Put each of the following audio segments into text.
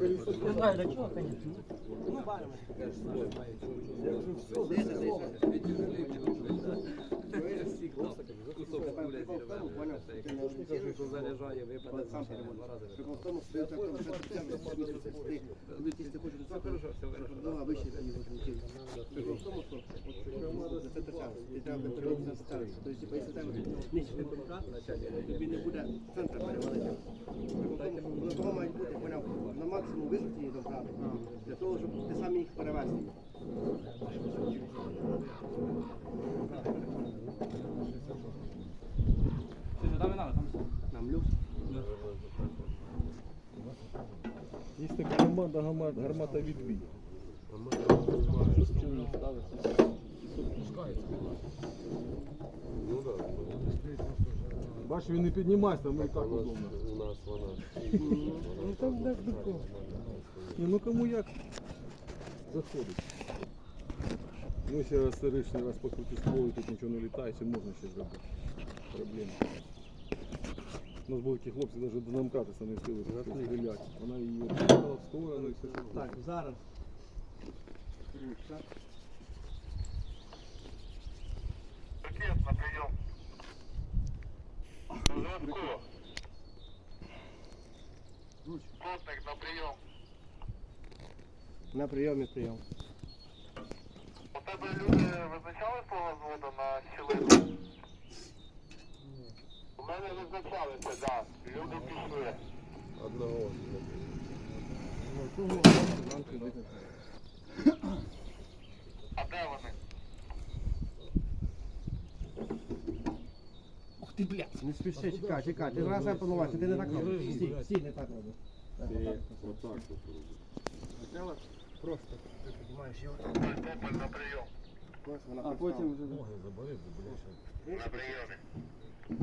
Не знаю, для чого, звісно. Ну, баримо. Прикол в тому, що це там ще тягне місяця стриг. Люди ті, хто хочуть високо, була вище і возмутили. Прикол в тому, що от за це тягне. І треба переводити на старість. Тобто, типу, якщо там нижче контракт, тобі не буде центр перевалити. Прикол в тому, що воно того мають бути, поняв, на максимум висоті добрати, для того, щоб ти сам їх перевезти. Ти ж там і надо, там. Нам люкс. Є така команда гармат- гармата відбій. Бачиш, він не піднімається, ми і так удобно. У нас вона. Ну як до кого. Ні, ну кому як заходить. Ну, ще раз старичний раз покрути ствол, тут нічого не літає, чи можна ще зробити. Проблема. У нас були такі хлопці, навіть до намкатися не встигли стріляти. Вона її відкинула в сторону і все. Так, зараз. Отец на прием. Сотник на прийом. На прийомі прийом. У тебе люди визначали свого зводу на щілину? У мене визначалися, так. Да. Люди пішли. Одного. А де вони? Ух ти, блядь. Не спіши, чекай, чекай. Ти зараз себе планувати, ти не так робиш. Стій, стій, не так робиш. Ти отак от. Просто. Ти піднімаєш його. Тополь на прийом. А потім вже... На прийомі. У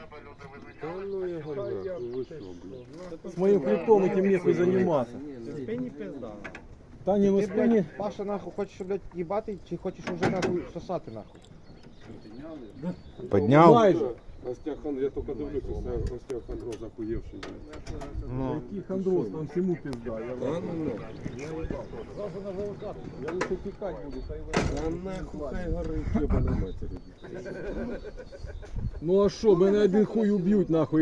тебе люди Та визначали? ну його нахуй, ви що, блядь. З моїм хребтом этим нехуй займатися. Спині пизда. Та ні, ви спині. Паша, нахуй, хочеш, блядь, їбати, чи хочеш уже нахуй сосати, нахуй? Майже. Остеохон, я только дивлюсь, что остеохондроз охуєвший. блядь. Який хандроз, там всему пизда. Я, А ну нахуй. я лучше тікати буду, хай ви. А нахуй хай горить, єбана матері. Ну а що, мене один хуй уб'ють нахуй.